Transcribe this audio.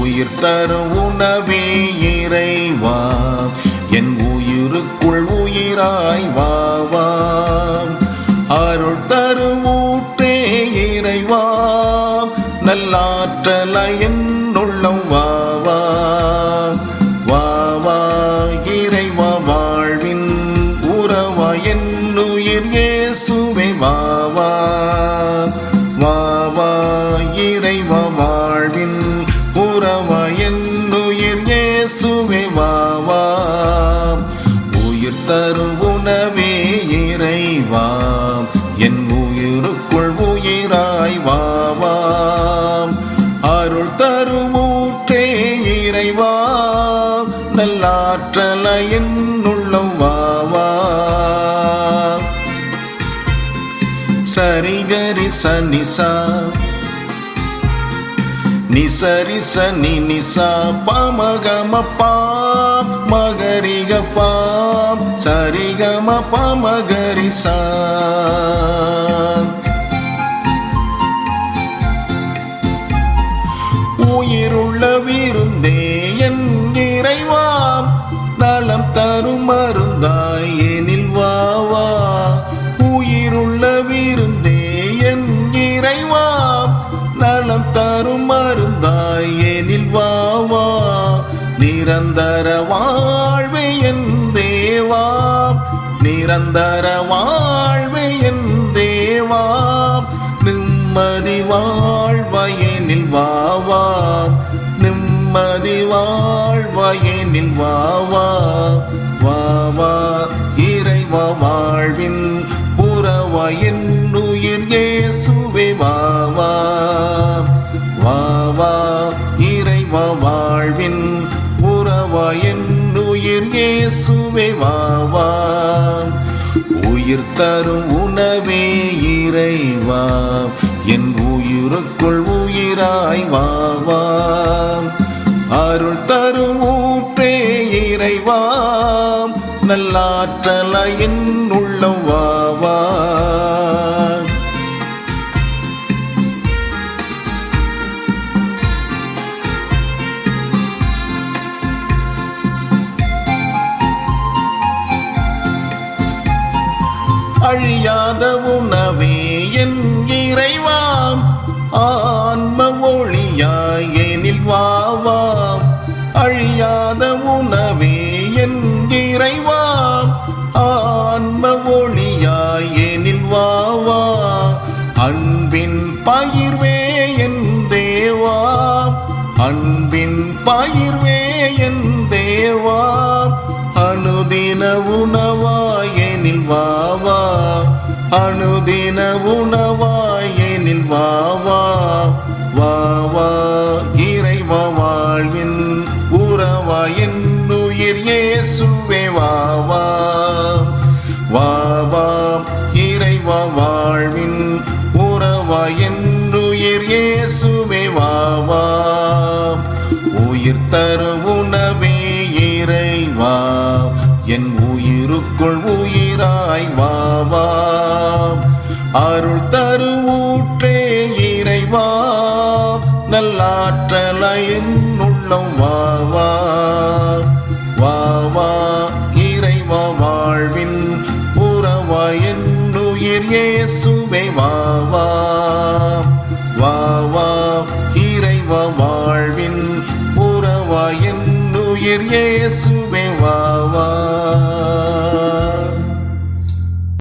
உயிர் தரும் உணவே இறைவா. என் உயிருக்குள் உயிராய் வாவா தருவூற்றே இறைவா. நல்லாற்றல என்னுள்ளம் வாவா வாவா இறைவா வாழ்வின் உறவா. என்னுயிர் இயேசுவே வாவா வாவா இறைவா ஆற்றல என்னுள்ளம் வாவா சரிகரி சனிசா நிசரி சனி நிசா பமகம பாப் மகரிக பாம் சரிகம பமகரி சா. நிரந்தர வாழ்வே என் தேவா. நிம்மதி வாழ்வயனில் வாவா நிம்மதி வாழ்வயனில் வாவா வாவா இறைவா வாழ்வின் புறவா என் உயிர் இயேசுவே. வாவா வாவா இறைவா வாழ்வின் புறவா என் உயிர் இயேசுவே. வாவா உயிர் தரும் உணவே இறைவா. என் உயிருக்குள் உயிராய் வாவாம் அருள் தரும் ஊற்றே இறைவாம் நல்லாற்றல என் உள்ளம் வா. அழியாத உணவே என் இறைவாம் ஆன்ம ஒளியாய் எனில் வாவாம் அழியாத உணவே என் இறைவாம் ஆன்ம ஒளியாய் எனில் வாவா அன்பின் பயிர்வே என் தேவா. அன்பின் பயிர்வே என் தேவா. அனுதின உணவாயனில் வா அனுதின உணவாயெனில் வாவா வாவா இறைவா வாழ்வின் உறவா என் உயிர் இயேசுவே வாவா வாவா இறைவா வாழ்வின் உறவா என் உயிர் இயேசுவே வாவா உயிர் தரும் உணவே இறைவா. என் உயிருக்குள் உயிராய் வா அருள் தருவூற்றே இறைவா. நல்லாற்றலாய் உள்ளம் வாவா வாவா இறைவா வாழ்வின் உறவா என் உயிர் இயேசுவே